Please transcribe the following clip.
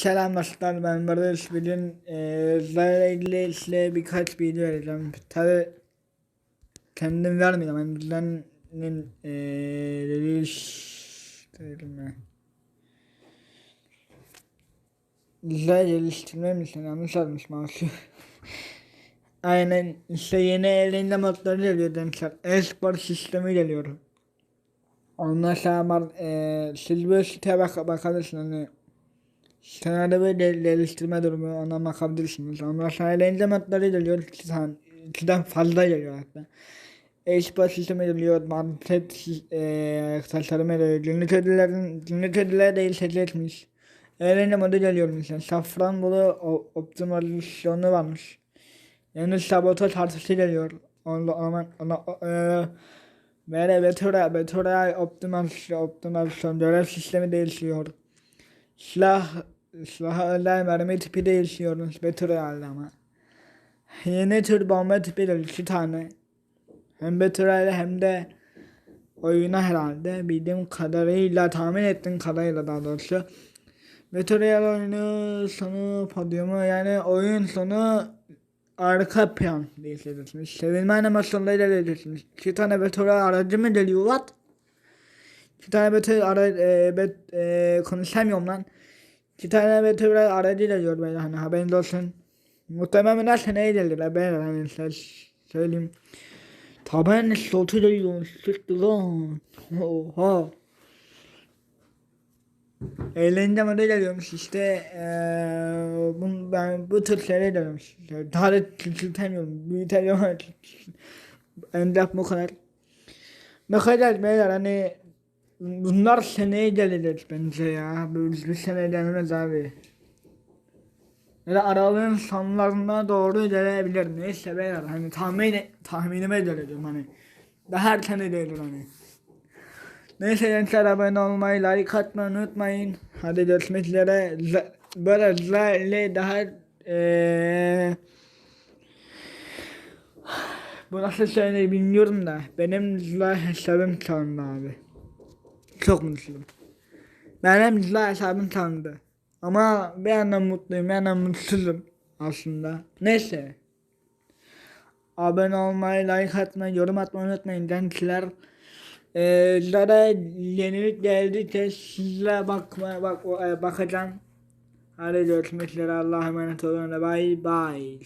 Selam dostlar ben Barış bugün eee zararla ilgili size birkaç bilgi vereceğim. Tabi kendim vermeyeceğim. Yani bizlerin değilim ya. Güzel geliştirme misin? Yanlış yazmış mouse'u. Aynen işte yeni elinde modları geliyor demişler. E-spor sistemi geliyor. Ondan sonra eee siz bu siteye bak bakabilirsiniz. Hani Senaryo ve gel- geliştirme durumu ona bakabilirsiniz. Sonra eğlence modları geliyor. İki tane, ikiden fazla geliyor hatta. E-spor sistemi geliyor. Mantet eee tasarımı geliyor. Günlük ödüllerin, günlük ödüller değil seçilmiş. Eğlence modu geliyor mesela. Safranbolu optimizasyonu varmış. Yani sabotaj artışı geliyor. Ona, ona, ona, eee Böyle Vetura, Vetura optimasyon, optimasyon görev sistemi değişiyor. Silah, silah özel mermi tipi değişiyor. Vetura'yla ama. Yeni tür bomba tipi de iki tane. Hem Vetura'yla hem de oyuna herhalde bildiğim kadarıyla tahmin ettiğim kadarıyla daha doğrusu. Vetura'yla oyunu sonu podyumu yani oyun sonu arka plan diye seviyorsunuz. Sevilme animasyonlarıyla izleyeceksiniz. İki tane Vetura aracı mı geliyor? What? İki tane Vetura ara, e, bet, e, konuşamıyorum lan. İki tane Vetura aracı geliyor böyle hani haberiniz olsun. Muhtemelen seneye gelir. Ben hani söyleyeyim. Tabanın geliyor. Sıktı lan. Oha. Eğlence modu geliyormuş işte eee bu, ben bu tür şeyler geliyormuş. Daha da küçültemiyorum. Büyütemiyorum. Endap bu kadar. Bakacağız beyler hani bunlar seneye gelecek bence ya. Biz bir sene gelmez abi. Ya da aralığın sonlarına doğru gelebilir. Neyse beyler hani tahmin, tahminime göre diyorum hani. Daha erken gelir hani. Neyse gençler abone olmayı, like atmayı unutmayın. Hadi görüşmek üzere. Z- Böyle zle daha eee bu nasıl söylenir bilmiyorum da benim zla hesabım çalındı abi. Çok mutluyum. Benim zla hesabım çalındı. Ama bir yandan mutluyum, bir yandan mutsuzum aslında. Neyse. Abone olmayı, like atmayı, yorum atmayı unutmayın gençler. Ee, Zara yenilik geldikçe sizle bakma bak e, bakacağım. Hadi görüşmek üzere. Allah'a emanet olun. Bye bye. Bye.